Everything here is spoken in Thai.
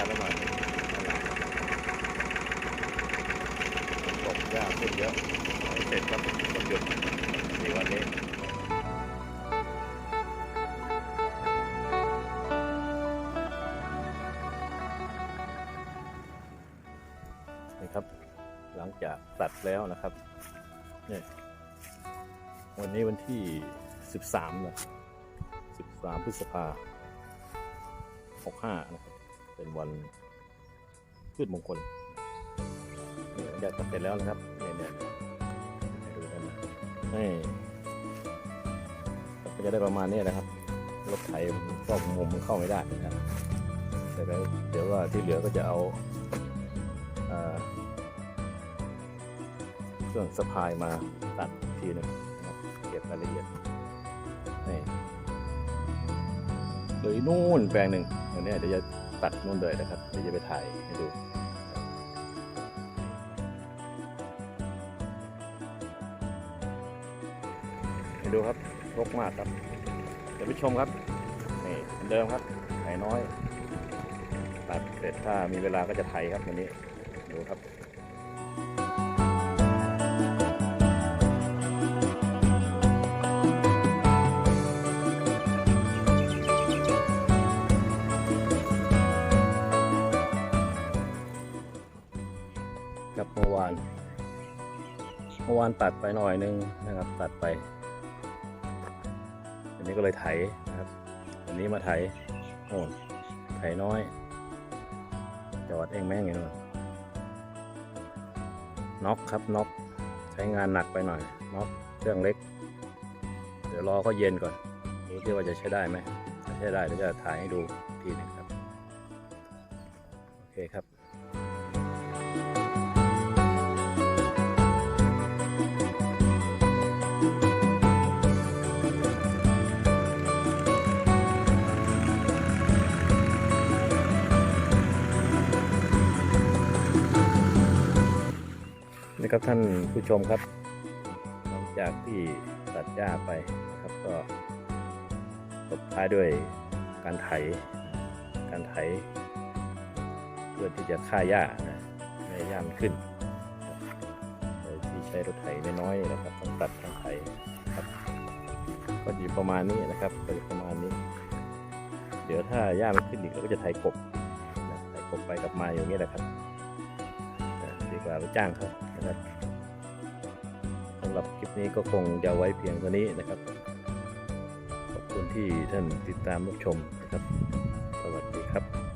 าแล้วหน่อยตกหญ้าขึ้นเยอะเสร็จครับวันหยุดสี่วันนี้ครับ หลังจากตัดแล้วนะครับเนี่ยวันนี้วันที่ 13นะ13 พฤษภา65 นะครับ เป็นวันพืชมงคลเนี่ยหลังจากตัดเสร็จแล้วนะครับเนี่ยเนี่ยให้ดูกันนะนี่ก็จะได้ประมาณนี้นะครับ รถไถก็มุมมันเข้าไม่ได้นะครับแต่เดี๋ยวว่าที่เหลือก็จะเอาเอ่อเครื่องสะพายมาตัดทีนึงนะครับเก็บรายละเอียดนี่เลยนู่นแปลงหนึ่งเดี๋ยวนี้เดี๋ยวจะ ตัดนู่นเลยนะครับเดี๋ยวจะไปถ่ายให้ดูให้ดูครับรกมากครับ เดี๋ยวไปชมครับนี่เหมือนเดิมครับไถน้อย ตัดเสร็จถ้ามีเวลาก็จะไถครับวันนี้ดูครับ กับเมื่อวานเมื่อวานตัดไปหน่อยนึงนะครับ ตัดไปอันนี้ก็เลยไถนะครับอันนี้มาไถโน่นไถน้อยจอดเองแม่งอย่างนั้น็อกครับน็อกใช้งานหนักไปหน่อยน็อกเครื่องเล็ก เดี๋ยวรอเขาเย็นก่อนดูที่ว่าจะใช้ได้ไหมถ้าใช้ได้เดี๋ยวจะถ่ายให้ดูอีกทีหนึง นี่ครับท่านผู้ชมครับ หลังจากที่ตัดหญ้าไปนะครับก็ตบท้ายด้วยการไถ การไถ เพื่อที่จะฆ่าหญ้านะไม่ให้หญ้ามันขึ้นโดยที่ใช้รถไถน้อยๆนะครับต้องตัดต้งไถครับก็อยู่ประมาณนี้นะครับก็จะประมาณนี้ เดี๋ยวถ้าหญ้ามันขึ้นอีกเราก็จะไถกบนะไถกบไปกลับมาอย่างนี้แหละครับ กว่าไปจ้างเขานะครับสำหรับคลิปนี้ก็คงจะไว้เพียงเท่านี้นะครับ ขอบคุณที่ท่านติดตามรับชมนะครับ สวัสดีครับ